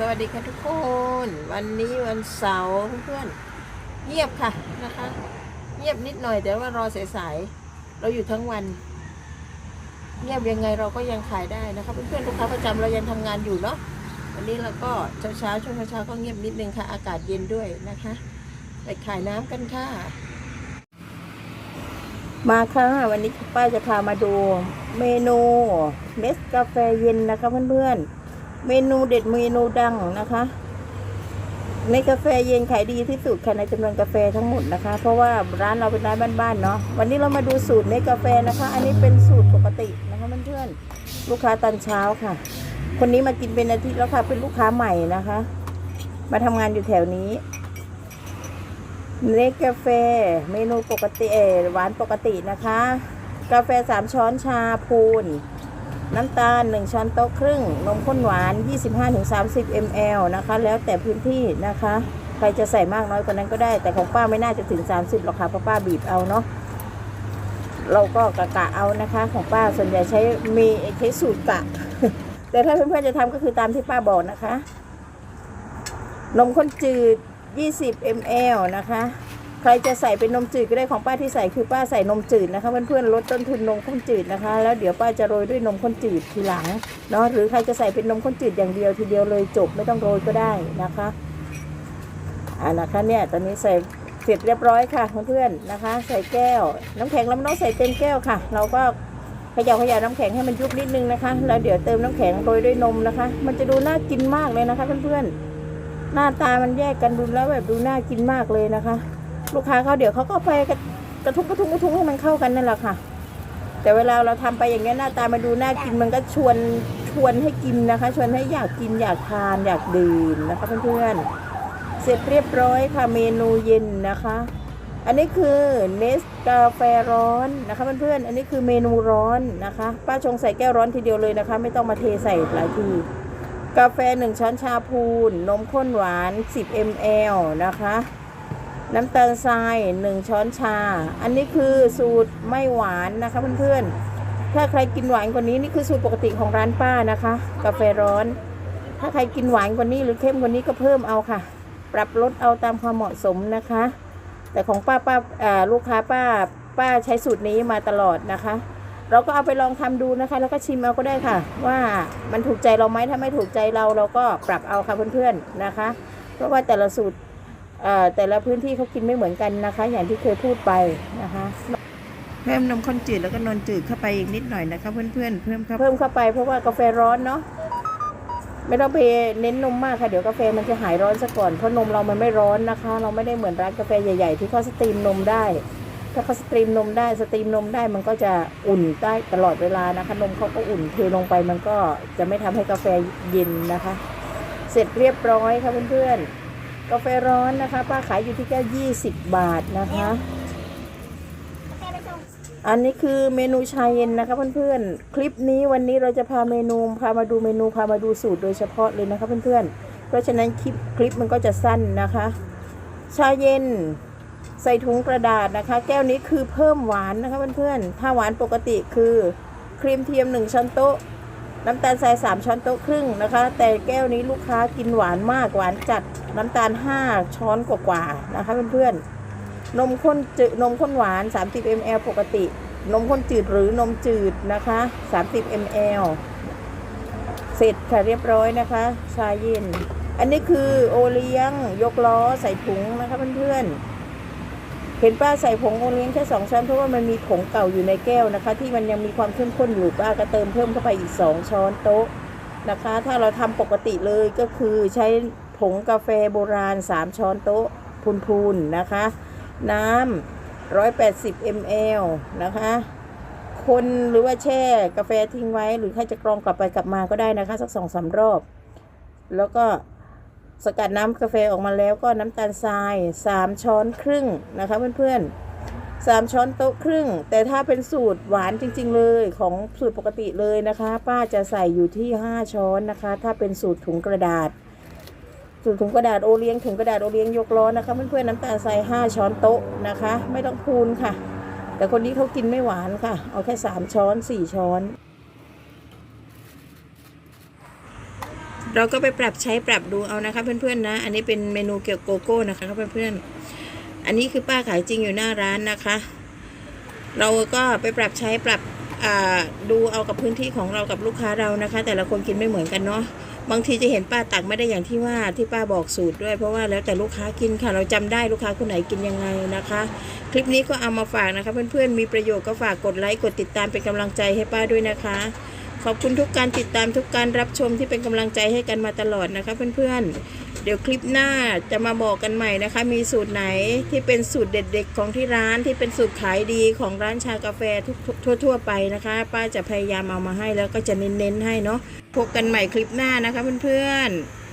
สวัสดีค่ะทุกคน วันนี้วันเสาร์เพื่อนเงียบค่ะนะคะ เงียบนิดหน่อยแต่ว่ารอสายๆเราอยู่ทั้งวัน เงียบยังไงเราก็ยังขายได้นะคะเพื่อนๆลูกค้าประจำเรายังทำงานอยู่เนาะวันนี้เราก็เช้าๆช่วงเช้าก็เงียบนิดนึงค่ะ อากาศเย็นด้วยนะคะไปขายน้ำกันค่ะ มาค่ะวันนี้ป้าจะพามาดูเมนูเนสกาแฟเย็นนะคะเพื่อนๆ เมนูเด็ดเมนูดังนะคะ ในกาแฟเย็นขายดีที่สุดค่ะในจำนวนกาแฟทั้งหมดนะคะ เพราะว่าร้านเราเป็นร้านบ้านๆเนาะวันนี้เรามาดูสูตรในกาแฟนะคะ อันนี้เป็นสูตรปกตินะคะเพื่อนๆลูกค้าตอนเช้าค่ะ คนนี้มากินเป็นอาทิตย์แล้วค่ะเป็นลูกค้าใหม่นะคะ มาทำงานอยู่แถวนี้เนกาแฟเมนูปกติเอหวานปกตินะคะ กาแฟ3ช้อนชาพูน น้ำตาล 1 ช้อนโต๊ะครึ่ง นมข้นหวาน 25-30 ml นะคะ แล้วแต่พื้นที่นะคะ ใครจะใส่มากน้อยกว่านั้นก็ได้ แต่ของป้าไม่น่าจะถึง 30หรอกค่ะเพราะป้าบีบเอาเนาะ เราก็กะกะเอานะคะ ของป้าส่วนใหญ่ใช้มีใช้สูตรกะ แต่ถ้าเพื่อนๆจะทำก็คือตามที่ป้าบอกนะคะ นมข้นจืด 20 ml นะคะ ใครจะใส่เป็นนมจืดก็ได้ของป้าที่ใส่คือป้าใส่นมจืดนะคะเพื่อนๆลดต้นทุนนมข้นจืดนะคะ แล้วเดี๋ยวป้าจะโรยด้วยนมข้นจืดทีหลังเนาะหรือใครจะใส่เป็นนมข้นจืดอย่างเดียวทีเดียวเลยจบไม่ต้องโรยก็ได้นะคะอ่านะคะเนี่ยตอนนี้ใส่เสร็จเรียบร้อยค่ะเพื่อนๆนะคะ ใส่แก้ว น้ำแข็งแลำน้องใส่เต็มแก้วค่ะ เราก็เขย่าเขย่าน้ำแข็งให้มันยุบนิดนึงนะคะแล้วเดี๋ยวเติมน้ำแข็งโรยด้วยนมนะคะ มันจะดูน่ากินมากเลยนะคะเพื่อนๆหน้าตามันแยกกันดูแล้วแบบดูน่ากินมากเลยนะคะ ลูกค้าเขาเดี๋ยวเขาก็ไปกระทุ้งกระทุ้งกระทุ้งให้มันเข้ากันนั่นแหละค่ะ แต่เวลาเราทำไปอย่างเงี้ยหน้าตามาดูน่ากินมันก็ชวนชวนให้กินนะคะ ชวนให้อยากกินอยากทานอยากดื่มนะคะเพื่อนๆเสร็จเรียบร้อยค่ะเมนูเย็นนะคะ อันนี้คือเนสกาแฟร้อนนะคะเพื่อนๆอันนี้คือเมนูร้อนนะคะ ป้าชงใส่แก้วร้อนทีเดียวเลยนะคะ ไม่ต้องมาเทใส่หลายทีกาแฟ 1 ช้อนชาพูน นมข้นหวาน 10 ml นะคะ น้ำตาลทราย 1 ช้อนชา อันนี้คือสูตรไม่หวานนะคะเพื่อนๆ ถ้าใครกินหวานกว่านี้นี่คือสูตรปกติของร้านป้านะคะ กาแฟร้อน ถ้าใครกินหวานกว่านี้หรือเข้มกว่านี้ก็เพิ่มเอาค่ะ ปรับลดเอาตามความเหมาะสมนะคะ แต่ของป้าป้าอ่าลูกค้าป้าป้าใช้สูตรนี้มาตลอดนะคะ เราก็เอาไปลองทำดูนะคะ แล้วก็ชิมเอาก็ได้ค่ะ ว่ามันถูกใจเราไหมถ้าไม่ถูกใจเราเราก็ปรับเอาค่ะเพื่อนๆนะคะ เพราะว่าแต่ละสูตร แต่ละพื้นที่เขากินไม่เหมือนกันนะคะ อย่างที่เคยพูดไปนะคะ เพิ่มนมข้นจืดแล้วก็นมจืดเข้าไปอีกนิดหน่อยนะคะ เพื่อนๆเพิ่มเข้าเพิ่มเข้าไปเพราะว่ากาแฟร้อนเนาะไม่ต้องไปเน้นนมมากค่ะเดี๋ยวกาแฟมันจะหายร้อนซะก่อนเพราะนมเรามันไม่ร้อนนะคะ เราไม่ได้เหมือนร้านกาแฟใหญ่ ๆ ที่เขาสตรีมนมได้ ถ้าเขาสตรีมนมได้สตรีมนมได้มันก็จะอุ่นได้ตลอดเวลานะคะนมเขาก็อุ่นเทลงไปมันก็จะไม่ทำให้กาแฟเย็นนะคะ เสร็จเรียบร้อยค่ะเพื่อนๆ กาแฟร้อนนะคะ ป้าขายอยู่ที่แก้ว20บาทนะคะ อันนี้คือเมนูชาเย็นนะคะเพื่อนๆ คลิปนี้วันนี้เราจะพาเมนูพามาดูเมนูพามาดูสูตรโดยเฉพาะเลยนะคะเพื่อนๆ เพราะฉะนั้นคลิปคลิปมันก็จะสั้นนะคะ ชาเย็นใส่ถุงกระดาษนะคะ แก้วนี้คือเพิ่มหวานนะคะเพื่อนๆ ถ้าหวานปกติคือครีมเทียม1ช้อนโต๊ะ น้ำตาลทราย3ช้อนโต๊ะครึ่งนะคะ แต่แก้วนี้ลูกค้ากินหวานมากหวานจัดน้ำตาล 5 ช้อนกว่าๆนะคะเพื่อนๆนมข้นจืดนมข้นหวาน 30 ml ปกติ นมข้นจืดหรือนมจืดนะคะ 30 ml เสร็จค่ะเรียบร้อยนะคะ ชาเย็น อันนี้คือโอเลี้ยงยกล้อใส่ถุงนะคะเพื่อนๆ เห็นป้าใส่ผงโอเลี้ยงแค่สองช้อนเพราะว่ามันมีผงเก่าอยู่ในแก้วนะคะ ที่มันยังมีความเข้มข้นอยู่ป้าก็เติมเพิ่มเข้าไปอีกสองช้อนโต๊ะนะคะ ถ้าเราทำปกติเลยก็คือใช้ผงกาแฟโบราณ 3 ช้อนโต๊ะพูนๆนะคะ น้ำ180 ml นะคะ คนหรือว่าแช่กาแฟทิ้งไว้หรือใครจะกรองกลับไปกลับมาก็ได้นะคะ สักสองสามรอบ แล้วก็ สกัดน้ำกาแฟออกมาแล้วก็น้ำตาลทราย 3 ช้อนครึ่งนะคะเพื่อนๆ3ช้อนโต๊ะครึ่ง แต่ถ้าเป็นสูตรหวานจริง ๆ เลยของสูตรปกติเลยนะคะ ป้าจะใส่อยู่ที่ 5 ช้อนนะคะ ถ้าเป็นสูตรถุงกระดาษ สูตรถุงกระดาษโอเลี้ยงถุงกระดาษโอเลี้ยงยกล้อนะคะเพื่อนๆน้ำตาลทราย 5 ช้อนโต๊ะนะคะ ไม่ต้องพูนค่ะ แต่คนนี้เขากินไม่หวานค่ะ เอาแค่ 3 ช้อน 4 ช้อน เราก็ไปปรับใช้ปรับดูเอานะคะ เพื่อนๆนะ อันนี้เป็นเมนูเกี่ยวกโกโก้นะคะเพื่อนๆอันนี้คือป้าขายจริงอยู่หน้าร้านนะคะ เราก็ไปปรับใช้ปรับดูเอากับพื้นที่ของเรากับลูกค้าเรานะคะ แต่ละคนกินไม่เหมือนกันเนาะบางทีจะเห็นป้าตักไม่ได้อย่างที่ว่าที่ป้าบอกสูตรด้วย เพราะว่าแล้วแต่ลูกค้ากินค่ะ เราจำได้ลูกค้าคนไหนกินยังไงนะคะ คลิปนี้ก็เอามาฝากนะคะ เพื่อนๆมีประโยชน์ก็ฝากกดไลค์กดติดตามเป็นกำลังใจให้ป้าด้วยนะคะ ขอบคุณทุกการติดตามทุกการรับชมที่เป็นกำลังใจให้กันมาตลอดนะคะเพื่อนๆ เดี๋ยวคลิปหน้าจะมาบอกกันใหม่นะคะ มีสูตรไหนที่เป็นสูตรเด็ดๆของที่ร้านที่เป็นสูตรขายดีของร้านชากาแฟทุกทั่ว ๆ ไปนะคะ ป้าจะพยายามเอามาให้แล้วก็จะเน้นๆให้เนาะพบกันใหม่คลิปหน้านะคะเพื่อนๆ